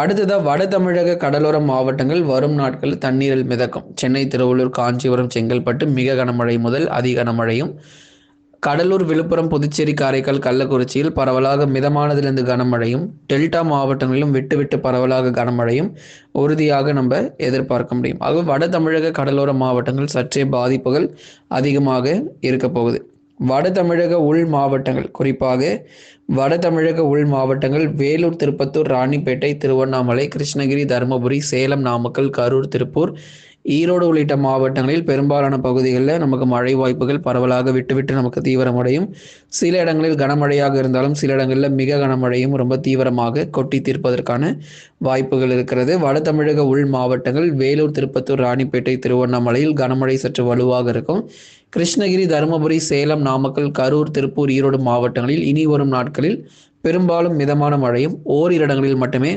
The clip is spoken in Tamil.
அடுத்ததாக வட தமிழக கடலோர மாவட்டங்கள் வரும் நாட்களில் தண்ணீரில் மிதக்கும். சென்னை திருவள்ளூர் காஞ்சிபுரம் செங்கல்பட்டு மிக கனமழை முதல் அதி கனமழையும் கடலூர் விழுப்புரம் புதுச்சேரி காரைக்கால் கள்ளக்குறிச்சியில் பரவலாக மிதமானதிலிருந்து கனமழையும் டெல்டா மாவட்டங்களிலும் விட்டு விட்டு பரவலாக கனமழையும் உறுதியாக நம்ம எதிர்பார்க்க முடியும். ஆக வட தமிழக கடலோர மாவட்டங்கள் சற்றே பாதிப்புகள் அதிகமாக இருக்க போகுது. வட தமிழக உள் மாவட்டங்கள் குறிப்பாக வட தமிழக உள் மாவட்டங்கள் வேலூர் திருப்பத்தூர் ராணிப்பேட்டை திருவண்ணாமலை கிருஷ்ணகிரி தருமபுரி சேலம் நாமக்கல் கரூர் திருப்பூர் ஈரோடு உள்ளிட்ட மாவட்டங்களில் பெரும்பாலான பகுதிகளில் நமக்கு மழை வாய்ப்புகள் பரவலாக விட்டுவிட்டு நமக்கு தீவிரமடையும். சில இடங்களில் கனமழையாக இருந்தாலும் சில இடங்களில் மிக கனமழையும் ரொம்ப தீவிரமாக கொட்டி தீர்ப்பதற்கான வாய்ப்புகள் இருக்கிறது. வட தமிழக உள் மாவட்டங்கள் வேலூர் திருப்பத்தூர் ராணிப்பேட்டை திருவண்ணாமலையில் கனமழை சற்று வலுவாக இருக்கும். கிருஷ்ணகிரி தருமபுரி சேலம் நாமக்கல் கரூர் திருப்பூர் ஈரோடு மாவட்டங்களில் இனி வரும் நாட்களில் பெரும்பாலும் மிதமான மழையும் ஓரிரு இடங்களில் மட்டுமே